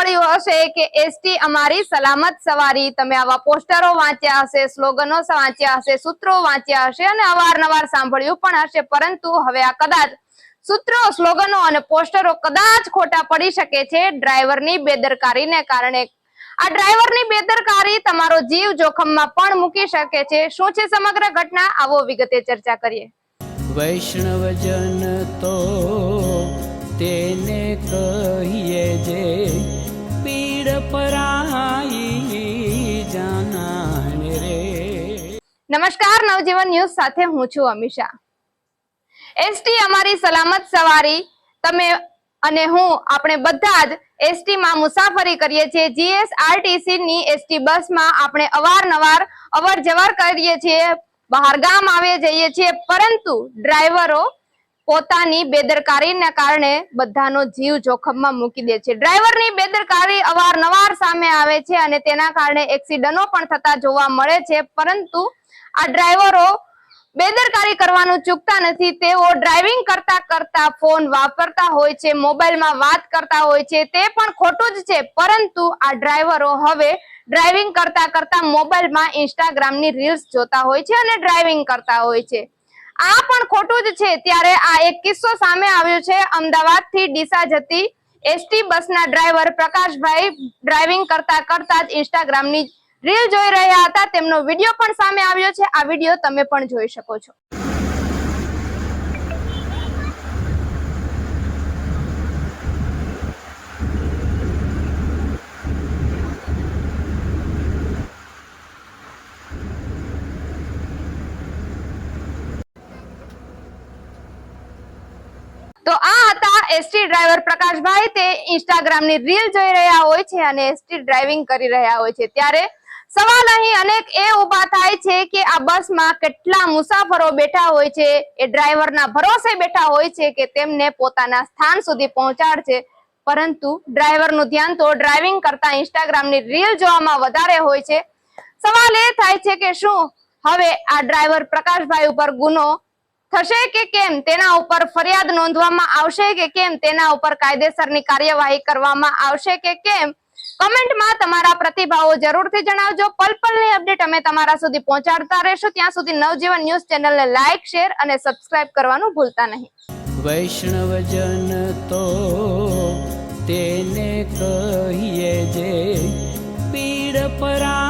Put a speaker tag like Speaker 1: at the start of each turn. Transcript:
Speaker 1: સાંભળ્યું હશે કે એસટી અમારી સલામત સવારી. તમે આવા પોસ્ટરો વાંચ્યા હશે, સ્લોગનો વાંચ્યા હશે, સૂત્રો વાંચ્યા હશે અને અવારનવાર સાંભળ્યું પણ હશે. પરંતુ હવે આ કદાચ સૂત્રો, સ્લોગનો અને પોસ્ટરો કદાચ ખોટા પડી શકે છે ડ્રાઈવરની બેદરકારીને કારણે. આ ડ્રાઈવરની બેદરકારી તમારો જીવ જોખમમાં પણ મૂકી શકે છે. શું છે સમગ્ર ઘટના? આવો વિગતે ચર્ચા કરીએ.
Speaker 2: વૈષ્ણવજન તો તેને કહીએ જે
Speaker 1: નમસ્કાર, નવજીવન ન્યૂઝ સાથે હું છું અમિશા એસટી અમારી સલામત સવારી, તમે અને હું, આપણે બધા જ એસટી માં મુસાફરી કરીએ છીએ. જીએસઆરટીસી ની એસટી બસમાં આપણે અવારનવાર અવર જવર કરીએ છીએ. બહાર ગામ આવીએ જઈએ છીએ. પરંતુ ડ્રાઈવરો પોતાની બેદરકારીને કારણે બધાનો જીવ જોખમમાં મૂકી દે છે. ડ્રાઈવરની બેદરકારી અવારનવાર સામે આવે છે અને તેના કારણે એક્સિડન્ટો પણ થતા જોવા મળે છે. પરંતુ આ ડ્રાઈવરો બેદરકારી કરવાનું ચૂકતા નથી. તેઓ ડ્રાઇવિંગ કરતા કરતા ફોન વાપરતા હોય છે, મોબાઈલમાં વાત કરતા હોય છે. તે પણ ખોટું જ છે. પરંતુ આ ડ્રાઈવરો હવે ડ્રાઇવિંગ કરતા કરતા મોબાઈલમાં ઇન્સ્ટાગ્રામની રીલ્સ જોતા હોય છે અને ડ્રાઇવિંગ કરતા હોય છે. આ પણ ખોટું જ છે. ત્યારે આ એક કિસ્સો સામે આવ્યો છે. અમદાવાદથી ડીસા જતી એસટી બસના ડ્રાઈવર પ્રકાશભાઈ ડ્રાઇવિંગ કરતા કરતા જ ઇન્સ્ટાગ્રામની રીલ જોઈ રહ્યા હતા. તેમનો વીડિયો પણ સામે આવ્યો છે. આ વીડિયો તમે પણ જોઈ શકો છો. તો આ હતા એસટી ડ્રાઈવર પ્રકાશભાઈ. તે ઇન્સ્ટાગ્રામની રીલ જોઈ રહ્યા હોય છે અને એસટી ડ્રાઇવિંગ કરી રહ્યા હોય છે. ત્યારે સવાલ અહીં અનેક એ ઊભા થાય છે કે આ બસમાં કેટલા મુસાફરો બેઠા હોય છે? એ ડ્રાઈવરના ભરોસે બેઠા હોય છે કે તેમને પોતાના સ્થાન સુધી પહોંચાડશે? પરંતુ ડ્રાઈવરનું ધ્યાન તો ડ્રાઇવિંગ કરતા ઇન્સ્ટાગ્રામની રીલ જોવામાં વધારે હોય છે. સવાલ એ થાય છે કે શું? હવે આ ડ્રાઈવર પ્રકાશભાઈ ઉપર ગુનો થશે કે કેમ? તેના ઉપર ફરિયાદ નોંધવામાં આવશે કે કેમ? તેના ઉપર કાયદેસરની કાર્યવાહી કરવામાં આવશે કે કેમ? કમેન્ટમાં તમારા પ્રતિભાવો જરૂરથી જણાવજો. પલ પલની અપડેટ અમે તમારા સુધી પહોંચાડતા રહેશું. ત્યાં સુધી નવજીવન ન્યૂઝ ચેનલને લાઈક, શેર અને સબસ્ક્રાઇબ કરવાનું ભૂલતા નહીં.
Speaker 2: વૈષ્ણવજન તો તેને કહીએ જે પીડ પરાઈ